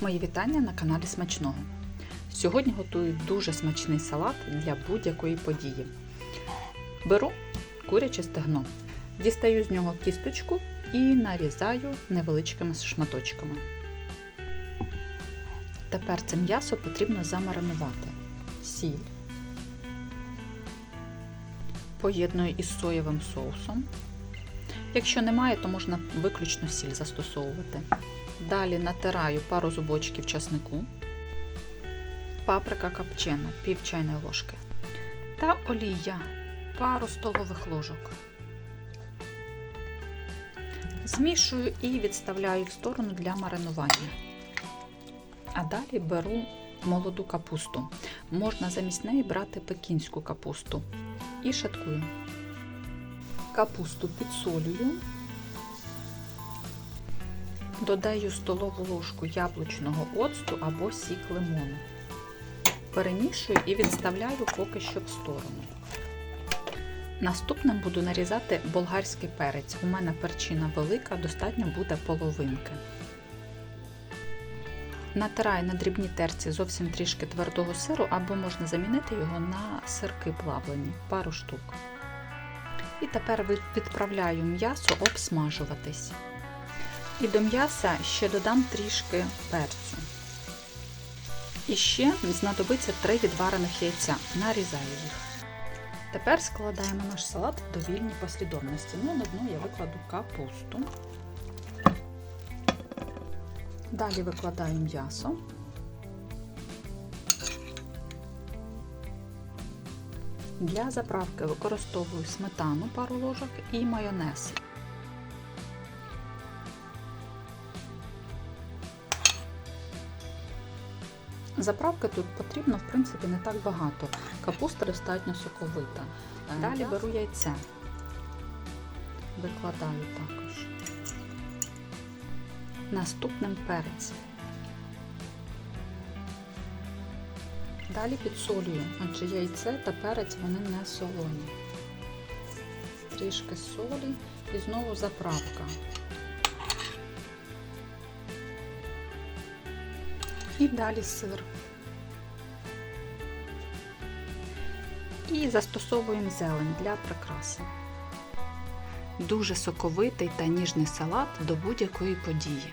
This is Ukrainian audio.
Мої вітання на каналі Смачного. Сьогодні готую дуже смачний салат для будь-якої події. Беру куряче стегно, дістаю з нього кісточку і нарізаю невеличкими шматочками. Тепер це м'ясо потрібно замаринувати. Сіль. Поєдную із соєвим соусом. Якщо немає, то можна виключно сіль застосовувати. Далі натираю пару зубочків часнику, паприка копчена, пів чайної ложки та олія пару столових ложок. Змішую і відставляю в сторону для маринування. А далі беру молоду капусту. Можна замість неї брати пекінську капусту і шаткую. Капусту підсолюю. Додаю столову ложку яблучного оцту або сік лимону. Перемішую і відставляю поки що в сторону. Наступним буду нарізати болгарський перець. У мене перчина велика, достатньо буде половинки. Натираю на дрібній терці зовсім трішки твердого сиру, або можна замінити його на сирки плавлені, пару штук. І тепер відправляю м'ясо обсмажуватись. І до м'яса ще додам трішки перцю. І ще знадобиться 3 відварених яйця. Нарізаю їх. Тепер складаємо наш салат в довільній послідовності. Ну, на дно я викладу капусту. Далі викладаю м'ясо. Для заправки використовую сметану пару ложок і майонез. Заправки тут потрібно, в принципі, не так багато. Капуста достатньо соковита. Далі беру яйце, викладаю також. Наступним перець. Далі підсолюю, адже яйце та перець вони не солоні. Трішки солі і знову заправка. І далі сир. І застосовуємо зелень для прикраси. Дуже соковитий та ніжний салат до будь-якої події.